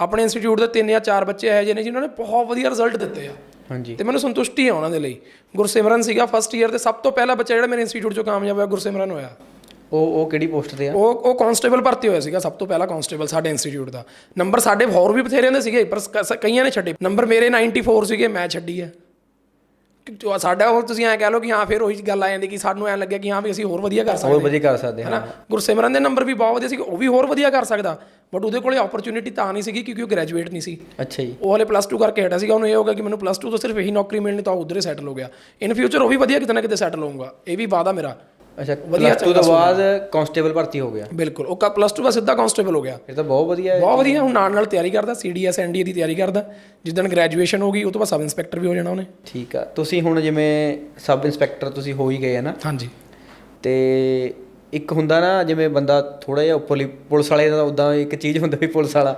ਆਪਣੇ ਇੰਸਟੀਚਿਊਟ ਦੇ ਤਿੰਨ ਜਾਂ ਚਾਰ ਬੱਚੇ ਇਹੋ ਜਿਹੇ ਨੇ ਜਿਨ੍ਹਾਂ ਨੇ ਬਹੁਤ ਵਧੀਆ ਰਿਜ਼ਲਟ ਦਿੱਤੇ ਆ। ਹਾਂਜੀ। ਤੇ ਮੈਨੂੰ ਸੰਤੁਸ਼ਟੀ ਆ ਉਹਨਾਂ ਦੇ ਲਈ। ਗੁਰਸਿਮਰਨ ਸੀਗਾ ਫਸਟ ਈਅਰ ਤੇ ਸਭ ਤੋਂ ਪਹਿਲਾ ਬੱਚਾ ਜਿਹੜਾ ਮੇਰੇ ਇੰਸਟੀਚਿਊਟ ਚੋਂ ਕਾਮਯਾਬ ਹੋਇਆ ਗੁਰਸਿਮਰਨ ਹੋਇਆ। ਉਹ ਉਹ ਕਿਹੜੀ ਪੋਸਟ ਤੇ ਆ? ਉਹ ਉਹ ਕਾਂਸਟੇਬਲ ਭਰਤੀ ਹੋਇਆ ਸੀਗਾ ਸਭ ਤੋਂ ਪਹਿਲਾ ਕਾਂਸਟੇਬਲ ਸਾਡੇ ਇੰਸਟੀਚਿਊਟ ਦਾ। ਨੰਬਰ ਸਾਡੇ ਹੋਰ ਵੀ ਬਥੇਰਿਆਂ ਦੇ ਸੀਗੇ ਪਰ ਕਈਆਂ ਨੇ ਛੱਡੇ। ਨੰਬਰ ਮੇਰੇ 94 ਸੀਗੇ ਮੈਂ ਛੱਡੀ ਹੈ ਜੋ ਸਾਡਾ ਹੋਰ ਤੁਸੀਂ ਐਂ ਕਹਿ ਲਓ ਕਿ ਹਾਂ ਫਿਰ ਉਹੀ ਗੱਲ ਆ ਜਾਂਦੀ ਕਿ ਸਾਨੂੰ ਐਂ ਲੱਗਿਆ ਕਿ ਹਾਂ ਵੀ ਅਸੀਂ ਹੋਰ ਵਧੀਆ ਕਰ ਸਕਦੇ ਹੋਰ ਵਧੀਆ ਕਰ ਸਕਦੇ ਹਾਂ। ਹਨਾ? ਗੁਰਸਿਮਰਨ ਦੇ ਨੰਬਰ ਵੀ ਬਹੁਤ ਵਧੀਆ ਸੀ ਉਹ ਵੀ ਹੋਰ ਵਧੀਆ ਕਰ ਸਕਦਾ। ਬਟ ਉਹਦੇ ਕੋਲੇ ਓਪਰਚ्युनिटी ਤਾਂ ਨਹੀਂ ਸੀਗੀ ਕਿਉਂਕਿ ਉਹ ਗ੍ਰੈਜੂਏਟ ਨਹੀਂ ਸੀ। ਅੱਛਾ ਜੀ। ਉਹ ਹਲੇ ਪਲੱਸ 2 ਕਰਕੇ ਹਟਾ ਸੀਗਾ। ਉਹਨੂੰ ਇਹ ਹੋ ਗਿਆ ਕਿ ਮੈਨੂੰ ਪਲੱਸ 2 ਤੋਂ ਸਿਰਫ ਇਹੀ ਨੌਕਰੀ ਮਿਲਣੀ ਤਾਂ ਉਧਰੇ ਸੈਟਲ ਹੋ ਗਿਆ। ਇਨ ਫਿਊਚਰ ਉਹ ਵੀ ਵਧੀਆ ਕਿਤੇ ਨਾ ਕਿਤੇ ਸੈਟਲ ਹੋਊਗਾ। ਇਹ ਵੀ ਵਾਦਾ ਮੇਰਾ। ਅੱਛਾ 2 ਤੋਂ ਬਾਅਦ ਕਾਂਸਟੇਬਲ ਭਰਤੀ ਹੋ ਗਿਆ। ਬਿਲਕੁਲ ਉਹ ਪਲੱਸ 2 ਬਾਅਦ ਸਿੱਧਾ ਕਾਂਸਟੇਬਲ ਹੋ ਗਿਆ। ਇਹ ਤਾਂ ਬਹੁਤ ਵਧੀਆ ਹੈ ਬਹੁਤ ਵਧੀਆ ਹੁਣ ਨਾਲ ਨਾਲ ਤਿਆਰੀ ਕਰਦਾ ਸੀਡੀਐਸ ਐਨਡੀਏ ਦੀ ਤਿਆਰੀ ਕਰਦਾ। ਜਿੱਦਣ ਗ੍ਰੈਜੂਏਸ਼ਨ ਹੋ ਗਈ ਉਹ ਤੋਂ ਬਾਅਦ ਸਬ ਇੰਸਪੈਕਟਰ ਵੀ ਹੋ ਜਾਣਾ ਉਹਨੇ। ਠੀਕ ਆ। ਤੁਸੀਂ ਹੁਣ ਜਿਵੇਂ ਸਬ ਇੰਸਪੈਕਟਰ ਤੁਸੀਂ ਹੋ ਹੀ ਗਏ ਹੈ ਨਾ? ਹਾਂਜੀ। ਤੇ ਇੱਕ ਹੁੰਦਾ ਨਾ ਜਿਵੇਂ ਬੰਦਾ ਥੋੜਾ ਜਿਹਾ ਉੱਪਰਲੀ ਪੁਲਿਸ ਵਾਲੇ ਦਾ ਉਦਾਂ ਇੱਕ ਚੀਜ਼ ਹੁੰਦਾ ਵੀ ਪੁਲਿਸ ਵਾਲਾ।